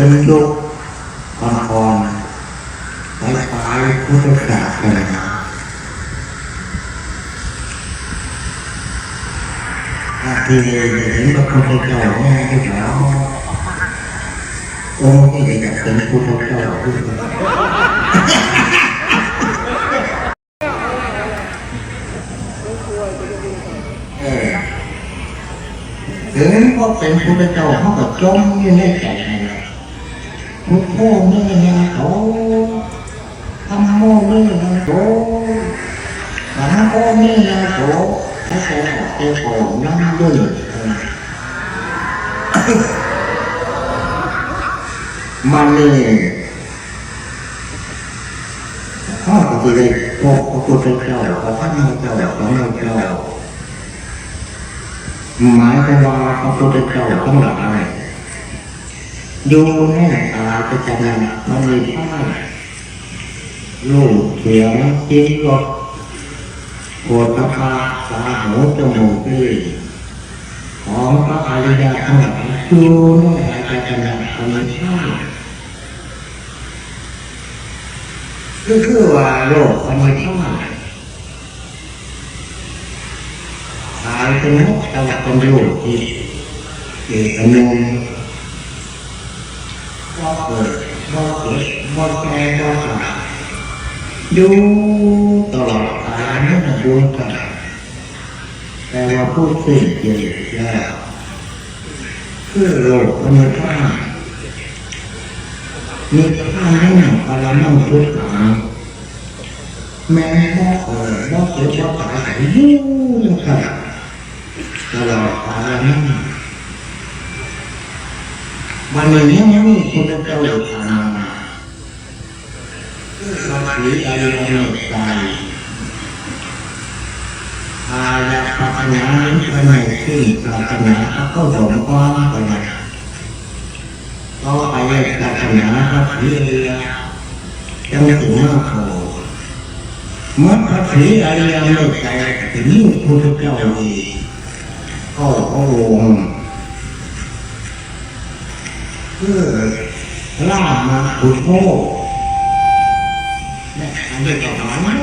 เป็นยุคก่อนๆสายสายพุทธศาสนาถ้าที่เห็นพระพุทธเจ้าแม่ที่แล้วองค์ที่จะเป็นพุทธเจ้าพุทธเจ้าเออถึงพอเป็นพุทธเจ้าเขาก็จมอยู่ในใจนั่แหละ โธนี่นโตธรรมโมนี่นะโตสังโฆนี่นโตพระโสเอโกนั่งด้วยมันนี่ข้อปฏิเสธพวกพระพุทธเจ้าพระธรรมเจ้าพระธรรมเจ้าหมายความว่าพระพุทธเจ้าทั้งหลา ยอยู่ในตาประจันมันมีท่าลูกเสียงจิ้งรถปวดกระพาสาหูจมูกนี่ของพระอริยทั้งหลายอยู่ในตาประจันมันมีท่าก็คือว่าโลกมันมีท่าตายเป็นนกตะวันเป็นลูกที่เกิดเป็นนม ว่เกิดว่เกิดว่แก่ว่ตายอยู่ตลอดกาลนั่นดวงกันแต่ว่าผู้สิ้นเกิดแล้วคือโลกมนุษย์ท่ามีท่าให้หนังปรมังพุทธังแม้ว่เกิดว่เกิดว่ตายอยู่นะครับตลอดกาลนั้น วันนี้ยังมีคนเจ้าอยู่ทางมาคือเราถือใจเราใจอาญาปัญญาภายในที่ปรารถนาเข้าสมความปัญญาก็ไปปรารถนาพระศรีอริยยังถึงมากโผเมื่อพระศรีอริยไม่ใจถึงพุทธเจ้าอีกก็พระองค์ พื่อล่ามาขุดโง่เนี่ยอันเดียวกันมัน